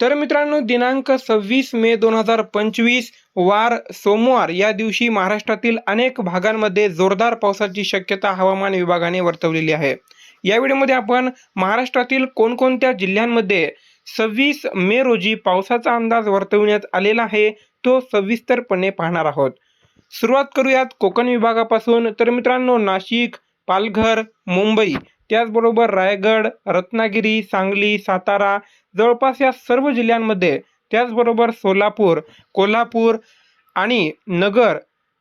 तर मित्रांनो दिनांक सव्वीस मे दोन हजार पंचवीस वार सोमवार या दिवशी महाराष्ट्रातील अनेक भागांमध्ये जोरदार पावसाची शक्यता हवामान विभागाने वर्तवलेली आहे. या व्हिडिओमध्ये आपण महाराष्ट्रातील कोणकोणत्या जिल्ह्यांमध्ये सव्वीस मे रोजी पावसाचा अंदाज वर्तविण्यात आलेला आहे तो सविस्तरपणे पाहणार आहोत. सुरुवात करूयात कोकण विभागापासून. तर मित्रांनो नाशिक पालघर मुंबई त्याचबरोबर रायगड रत्नागिरी सांगली सातारा जवळपास या सर्व जिल्ह्यांमध्ये त्याचबरोबर सोलापूर कोल्हापूर आणि नगर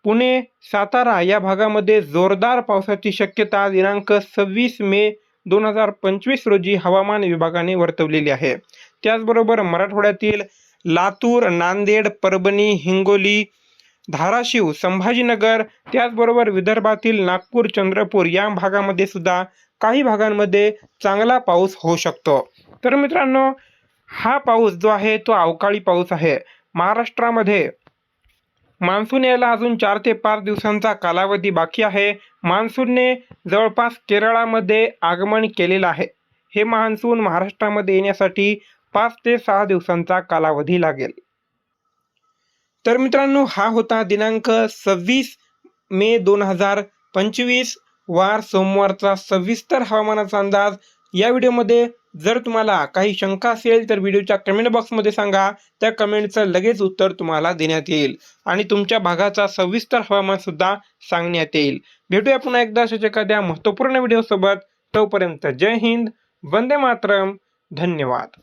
पुणे सातारा या भागामध्ये जोरदार पावसाची शक्यता दिनांक सव्वीस मे दोन हजार पंचवीस रोजी हवामान विभागाने वर्तवलेली आहे. त्याचबरोबर मराठवाड्यातील लातूर नांदेड परभणी हिंगोली धाराशिव संभाजीनगर त्याचबरोबर विदर्भातील नागपूर चंद्रपूर या भागामध्ये सुद्धा काही भागांमध्ये चांगला पाऊस होऊ शकतो. तर मित्रांनो हा पाऊस जो आहे तो अवकाळी पाऊस आहे. महाराष्ट्रामध्ये मान्सून यायला अजून चार ते पाच दिवसांचा कालावधी बाकी आहे. मान्सूनने जवळपास केरळामध्ये आगमन केलेलं आहे. हे मान्सून महाराष्ट्रामध्ये येण्यासाठी पाच ते सहा दिवसांचा कालावधी लागेल. तर मित्रांनो हा होता दिनांक सव्वीस मे दोन हजार पंचवीस. वार सोमवारचा सविस्तर हवामानाचा अंदाज या व्हिडिओमध्ये. जर तुम्हाला काही शंका असेल तर व्हिडिओच्या कमेंट बॉक्समध्ये सांगा. त्या कमेंटचं लगेच उत्तर तुम्हाला देण्यात येईल. आणि तुमच्या भागाचा सविस्तर हवामानसुद्धा सांगण्यात येईल. भेटूया पुन्हा एकदा अशाच एखाद्या महत्त्वपूर्ण व्हिडिओसोबत. तोपर्यंत जय हिंद वंदे मातरम. धन्यवाद.